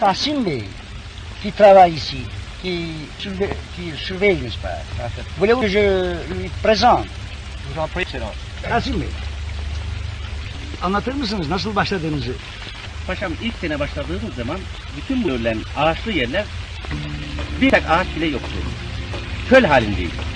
Tahsin Bey, qui travaille ici, qui, surve- qui surveille, n'est-ce pas Voulez-vous que je lui présente Vous en prie, Excellence. Tahsin Bey, anlatır mısınız nasıl başladığınızı? Paşam ilk sene başladığımız zaman bütün bu ağaçlı yerler bir tek ağaç bile yoktu. Köl halindeydi.